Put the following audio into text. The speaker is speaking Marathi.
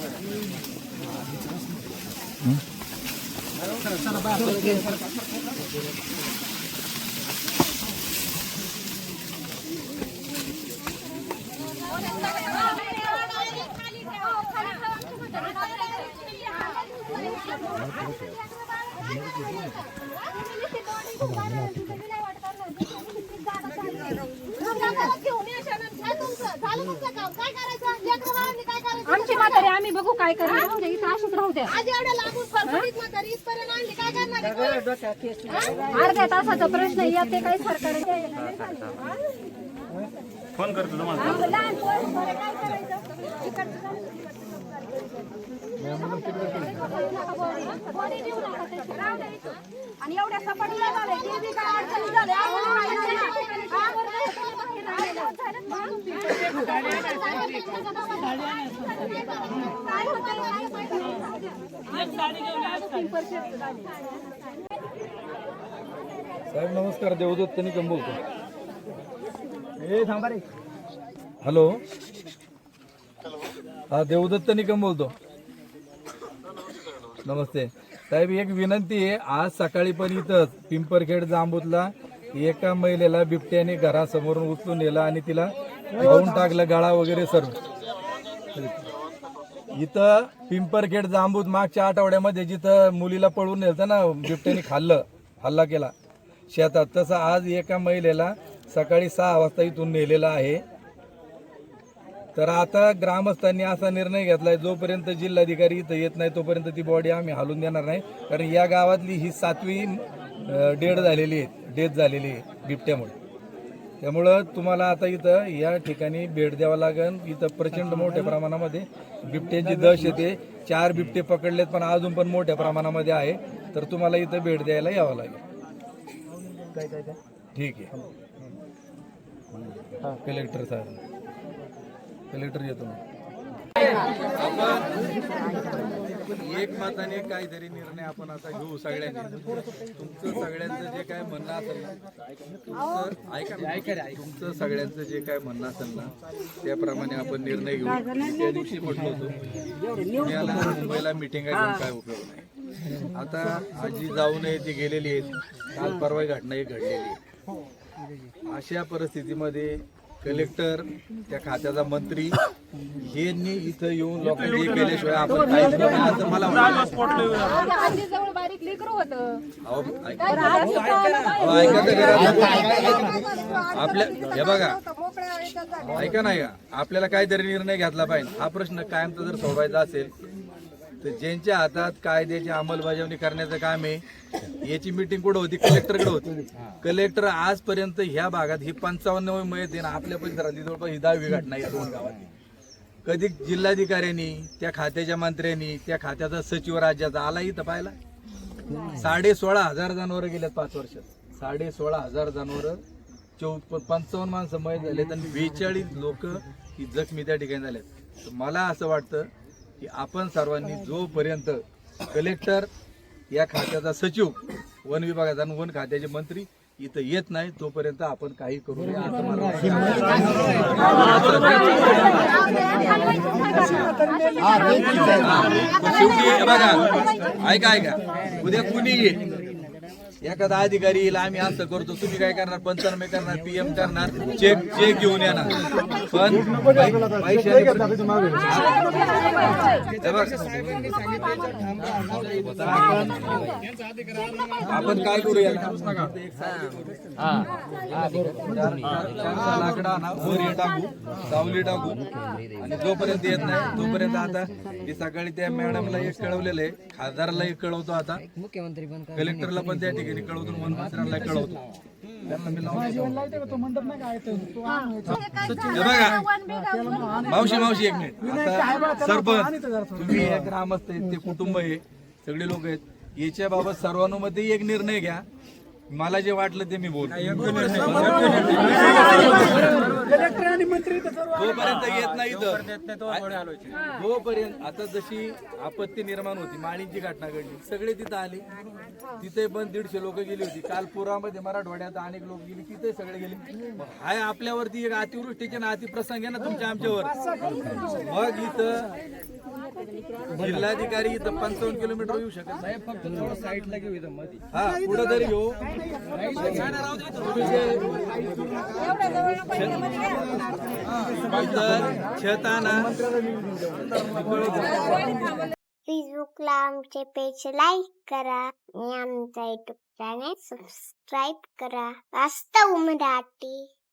आमची म्हातारी आम्ही बघू काय करू राहू द्या इथं अशीच राहू द्या. आज एवढ्या लागून फरफरीत म्हातारी इथपर्यंत आणली काय करणार अर्ध्या तासाचा प्रश्न येते काही सरकार फोन करतो तुम्हाला. आणि एवढ्या सपाटीला झाले ते बी काय अडचणी झाल्या? साहेब नमस्कार. देवदत्त निकम बोलतो. हॅलो. हा देवदत्त निकम बोलतो. नमस्ते. साहेब एक विनंती आहे आज सकाळी पण इथंच पिंपरखेड जांबूतला एका महिलेला बिबट्याने घरासमोरून उचलून नेलं आणि तिला खाऊन टाकलं गळा वगैरे सर्व. इथं पिंपरखेड जांबूत मागच्या आठवड्यामध्ये जिथं मुलीला पळून नेलं ना बिबट्याने खाल्लं हल्ला केला. शेतात तसं आज एका महिलेला सकाळी सहा वाजता इथून नेलेला आहे. तर आता ग्रामस्थांनी असा निर्णय घेतलाय जोपर्यंत जिल्हाधिकारी इथं येत नाही तोपर्यंत ती बॉडी आम्ही हालून देणार नाही. कारण या गावातली ही सातवी डेड झालेली आहे डेथ झालेली आहे बिबट्यामुळे. त्यामुळं तुम्हाला आता इथं या ठिकाणी भेट द्यावं लागेल. इथं प्रचंड मोठ्या प्रमाणामध्ये बिबट्यांची दश येते चार बिबटे पकडलेत पण अजून पण मोठ्या प्रमाणामध्ये आहे. तर तुम्हाला इथं भेट द्यायला यावं लागेल. ठीक आहे. कलेक्टर साहेब. कलेक्टर येतो. एक मताने काहीतरी निर्णय आपण आता घेऊ सगळ्यांनी. तुमचं सगळ्यांचं जे काय म्हणणं असेल ना तुमचं ऐका तुमचं सगळ्यांचं जे काय म्हणणं असेल ना त्याप्रमाणे आपण निर्णय घेऊ. त्या दिवशी म्हटलं होतो पुण्याला मुंबईला मिटिंग घेऊन काय उपयोग नाही. आता आजी जाऊ नये ती गेलेली आहेत. काल परवा ही घटना एक घडलेली आहे. अशा परिस्थितीमध्ये कलेक्टर त्या खात्याचा मंत्री यांनी इथं येऊन लोकांनी हे केल्याशिवाय आपण काहीच असं मला वाटतं आजी जवळ बारीक लेकरू होतं. अहो, ऐका अहो, ऐका तर खरं. आपल्या हे बघा. ऐका नाही का आपल्याला काहीतरी निर्णय घेतला पाहिजे. हा प्रश्न कायमचा जर सोडवायचा असेल तर ज्यांच्या हातात कायद्याची अंमलबजावणी करण्याचं काम आहे याची मिटिंग कुठं होती? कलेक्टरकडे होती. कलेक्टर आजपर्यंत ह्या भागात ही पंचावन्न मैत आहे ना आपल्या परिसरातली जवळपास ही दहावी घटना या दोन गावात कधी जिल्हाधिकाऱ्यांनी त्या खात्याच्या मंत्र्यांनी त्या खात्याचा सचिव राज्याचा आला इथं पाहिला साडे सोळा हजार जनावर गेल्यात पाच वर्षात. साडे सोळा हजार जनावर चौ पंचावन्न माणसं मय झालेत आणि बेचाळीस लोक ही जखमी त्या ठिकाणी झाल्यात तर मला असं वाटतं की आपण सर्वांनी जोपर्यंत कलेक्टर या खात्याचा सचिव वन विभागाचा आणि वन खात्याचे मंत्री इथं येत नाही तोपर्यंत आपण काही करू नये असं मला. शेवटी बघा ऐका ऐका. उद्या कुणी येईल? एखादा अधिकारी येईल आम्ही असं करतो तुम्ही काय करणार? पंचनामे करणार पीएम करणार चेक चेक घेऊन येणार. पण. आपण काय करूया? लाकडा वर हे. टाकू सावली टाकू. आणि जोपर्यंत येत नाही तोपर्यंत आता मी सकाळी त्या मॅडमला एक कळवलेलं आहे. खासदाराला एक कळवतो आता. कलेक्टरला पण त्या ठिकाणी कळवतो वन कळवतो. त्यांना मी लावून देतो. बघा मावशी मावशी एक मिनिट. आता सरपंच तुम्ही एक ग्रामस्थ आहेत ते कुटुंब आहे सगळे लोक आहेत. याच्या बाबत सर्वानुमते एक निर्णय घ्या. मला जे वाटलं ते मी बोल जोपर्यंत येत नाही इथं. जोपर्यंत आता जशी आपत्ती निर्माण होती माळींची घटना घडली सगळे तिथं आले. तिथे पण दीडशे लोक गेली होती. काल पुरामध्ये मराठवाड्यात अनेक लोक गेली तिथे सगळे गेले. मग हाय आपल्यावरती एक अतिवृष्टीचे ना अतिप्रसंग आहे ना तुमच्या आमच्यावर. मग इथं जिल्हाधिकारी इथं पंचावन्न किलोमीटर येऊ शकत नाही. फक्त थोडं साईडला घेऊ इथं मध्ये हा पुढे तरी घेऊ फेसबुकला आमचे पेज लाईक करा आणि आमचा युट्यूब चॅनेल सबस्क्राईब करा. वास्तव मराठी.